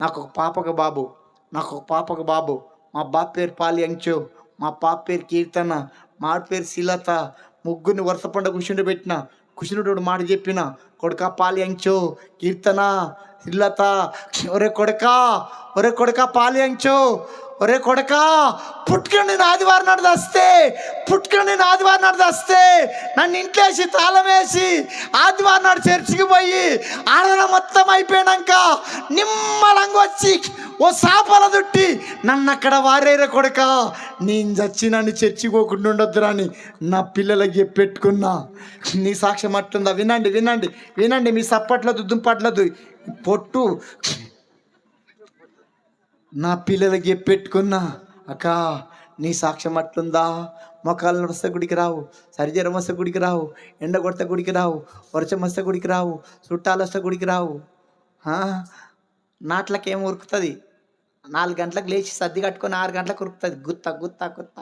నాకు ఒక పాపక బాబు నాకు ఒక పాపక బాబు. మా బాప్ పేరు పాలి అంచు మా పాప పేరు కీర్తన మా పేరు శీలత. ముగ్గురిని వరుస పండుగ కూర్చుండి పెట్టిన కుషునుడు మాట చెప్పిన కొడుక పాలి అంచు కీర్తన శీలత ఒరే కొడక ఒరే కొడక పాలి అంచు ఒరే కొడక పుట్టుకొని నేను ఆదివారం నాడు దస్తే పుట్టుకొని నేను ఆదివారం నాడు దస్తే నన్ను ఇంట్లో వేసి తాళం వేసి ఆదివారం నాడు చర్చికి పోయి ఆరాధన మొత్తం అయిపోయాక నిమ్మలంగా వచ్చి ఓ సాపల దుట్టి నన్ను అక్కడ వారేరే కొడక నేను చచ్చి నన్ను చర్చికి పోకుండా ఉండొద్దురా అని నా పిల్లలకి పెట్టుకున్నా. నీ సాక్ష్యం అట్లుందా? వినండి వినండి వినండి మీ సప్పట్లదు దుంపట్లదు పొట్టు. నా పిల్లలకి పెట్టుకున్నా అక్క నీ సాక్ష్యం అట్లుందా? మొక్కలు నడుస్త గుడికి రావు సరిజరం వస్తే గుడికి రావు ఎండ కొడత గుడికి రావు వర్షం వస్తే గుడికి రావు చుట్టాలు వస్తే గుడికి రావు. నాట్లకేం ఉరుకుతుంది? నాలుగు గంటలకు లేచి సర్ది కట్టుకొని ఆరు గంటలకు ఉరుకుతుంది. గుత్త గుత్త గుత్త.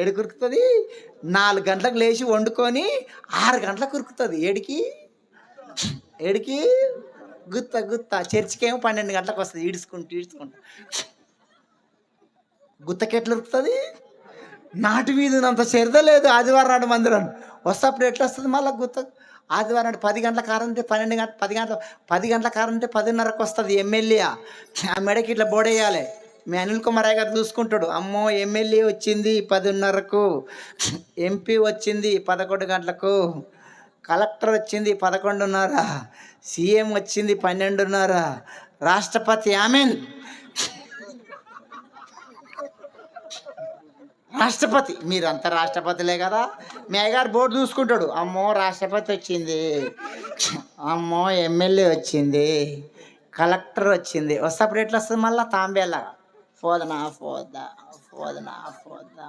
ఏడు కురుకుతుంది నాలుగు గంటలకు లేచి వండుకొని ఆరు గంటలకు ఉరుకుతుంది. ఏడికి? ఏడికి? గుత్త గుత్త. చర్చికి ఏమో పన్నెండు గంటలకు వస్తుంది. ఈడ్చుకుంటూ ఈడ్చుకుంటూ. గుత్తకి ఎట్లా ఉరుకుతుంది. నాటు వీధునంత అంత శ్రద్ధ లేదు ఆదివారం నాడు మందిరం. వస్తప్పుడు ఎట్లా వస్తుంది మళ్ళీ గుత్త? ఆదివారం నాడు పది గంటల కారం ఉంటే పన్నెండు గంట పది గంటల పది గంటల కారం ఉంటే పదిన్నరకు వస్తుంది ఎమ్మెల్యే. ఆ మెడకి ఇట్లా బోడేయాలి మీ అనిల్ కుమార్ రాయ్ గారు చూసుకుంటాడు. అమ్మో ఎమ్మెల్యే వచ్చింది పదిన్నరకు. ఎంపీ వచ్చింది పదకొండు గంటలకు. కలెక్టర్ వచ్చింది పదకొండున్నర సీఎం వచ్చింది పన్నెండున్నర రాష్ట్రపతి ఆమెన్. రాష్ట్రపతి మీరంతా రాష్ట్రపతిలే కదా? మీ అయ్యగారు బోర్డు చూసుకుంటాడు. అమ్మో రాష్ట్రపతి వచ్చింది. అమ్మో ఎమ్మెల్యే వచ్చింది. కలెక్టర్ వచ్చింది. వస్తే ఎట్లా వస్తుంది మళ్ళీ? తాంబేలా పోదనా పోదా పోదనా పోద్దా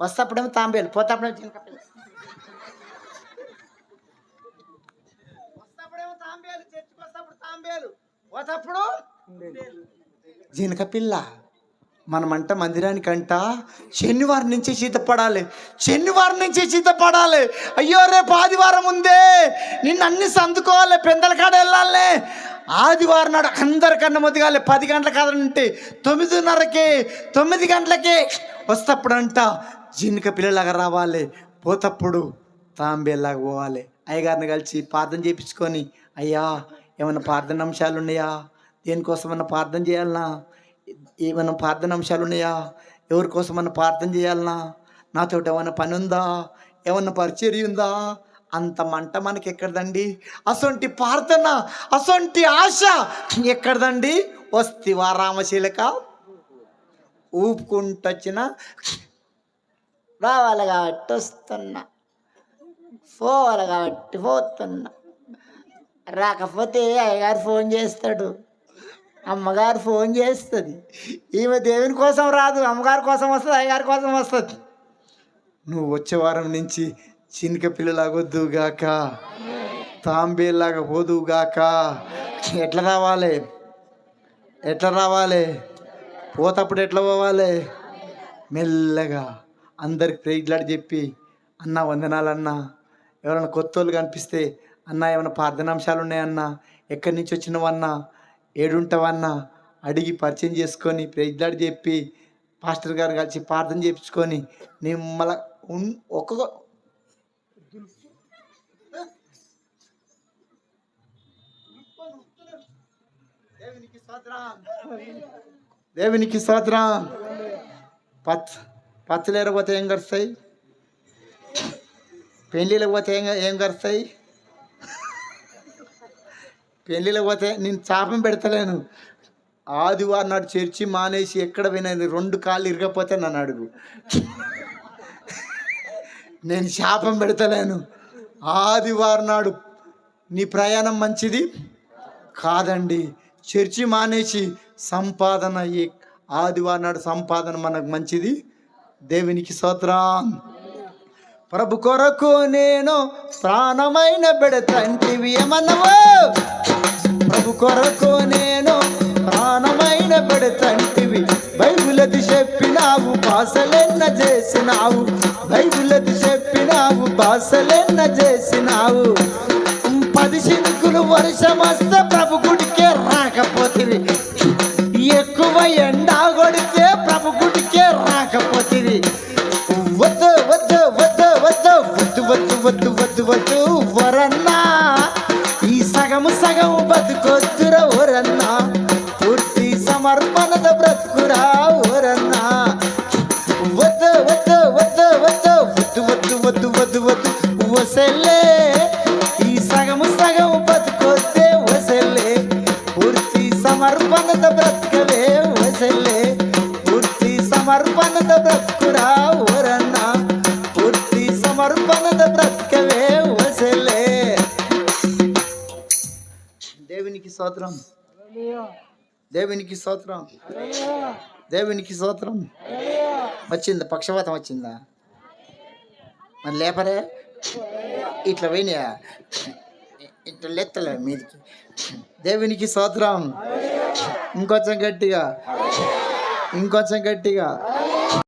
వస్తప్పుడేమో తాంబేలు పోతప్పుడేమో చిన్న వస్తప్పుడేమో తాంబేలు చర్చికి పోతప్పుడు? జినక పిల్ల మనమంట మందిరానికంట శనివారం నుంచి సిద్ధపడాలి శనివారం నుంచి సిద్ధపడాలి అయ్యో రేపు ఆదివారం ఉందే. నిన్ను అన్ని సందుకోవాలి పెందల కాడ వెళ్ళాలి. ఆదివారం నాడు అందరికన్నా మొదగాలి పది గంటల కాదంటే తొమ్మిదిన్నరకి తొమ్మిది గంటలకి వస్తప్పుడంట జినుక పిల్లలాగా రావాలి. పోతప్పుడు తాంబేలాగా పోవాలి. అయ్యగారిని కలిసి ప్రార్థన చేయించుకొని అయ్యా ఏమైనా ప్రార్థన అంశాలు ఉన్నాయా? దేనికోసమన్నా ప్రార్థన చేయాలనా ఏమైనా ప్రార్థన అంశాలు ఉన్నాయా? ఎవరి కోసమన్నా ప్రార్థన చేయాలనా నాతో ఏమైనా పని ఉందా? ఏమన్నా పరిచర్య ఉందా? అంత మంట మనకి ఎక్కడదండి? అసొంటి ప్రార్థన అసొంటి ఆశ ఎక్కడదండి? వస్తివా రామశీలక ఊపుకుంటొచ్చిన రావాలి కాబట్టి వస్తున్నా. పోవాలి కాబట్టి పోతున్నా. రాకపోతే అయ్యగారు ఫోన్ చేస్తాడు. అమ్మగారు ఫోన్ చేస్తుంది. ఈమె దేవుని కోసం రాదు అమ్మగారి కోసం వస్తుంది అయ్యగారి కోసం వస్తుంది. నువ్వు వచ్చే వారం నుంచి చినిక పిల్లలాగొద్దుగాక తాంబేలాగా పోదుగాక ఎట్లా రావాలి? ఎట్లా రావాలి? పోతప్పుడు ఎట్లా పోవాలి? మెల్లగా అందరికి ప్రేగ్లాడి చెప్పి అన్న వందనాలన్నా ఎవరైనా కొత్త వాళ్ళు కనిపిస్తే అన్న ఏమైనా ప్రార్థనాంశాలు ఉన్నాయన్నా? ఎక్కడి నుంచి వచ్చినవన్నా? ఏడుంటావన్నా? అడిగి పరిచయం చేసుకొని ప్రెజ్లాడి చెప్పి పాస్టర్ గారు కలిసి ప్రార్థన చేయించుకొని నిమ్మల ఉన్ ఒక్కొక్క దేవునికి స్తోత్రం. దేవునికి స్తోత్రం. ఏం కరుస్తాయి? పెళ్ళిళ్ళకపోతే ఏం ఏం కరుస్తాయి? పెళ్ళిలో పోతే నేను చాపం పెడతలేను. ఆదివారం నాడు చర్చి మానేసి ఎక్కడ వినేది రెండు కాళ్ళు ఇరగపోతే నన్ను అడుగు. నేను శాపం పెడతలేను. ఆదివారం నాడు నీ ప్రయాణం మంచిది? కాదండి. చర్చి మానేసి సంపాదన ఆదివారం నాడు సంపాదన మనకు మంచిది. దేవునికి సోత్రం ప్రభు కొరకు నేను ప్రాణమైన పెడతంటివి ఏమన్నావు? ప్రభు కొరకు నేను ప్రాణమైన పెడతంటివి బైబులది చెప్పినావు భాషలెన్న చేసినావు. బైబులది చెప్పినావు భాషలెన్న చేసినావు. వర్షం వస్తే ప్రభు గుడికే రాకపోతివి. ఎక్కువ ఎండా కొడితే ప్రభు గుడికే రాకపోతివి. వద్దు వద్దు వద్దు వద్దు వద్దు వరన్నా ఈ సగము సగము బతుకొద్దురా ఓరన్నా పూర్తి సమర్పణత బ్రతుకురా ఓరన్నా వద్దు వద్దు వద్దు వద్దు వద్దు వద్దు వద్దు వద్దు వద్దు వసలే ఈ సగము సగము బతుకొద్దే వసలే పూర్తి సమర్పణత బ్రతుకవే వసలే పూర్తి సమర్పణత దేవునికి స్తోత్రం. దేవునికి స్తోత్రం. దేవునికి స్తోత్రం. వచ్చిందా పక్షవాతం వచ్చిందా? మరి లేపరే. ఇట్లా పోయినాయా? ఇట్లా లెత్తలే మీదికి. దేవునికి స్తోత్రం. ఇంకొంచెం గట్టిగా. ఇంకొంచెం గట్టిగా.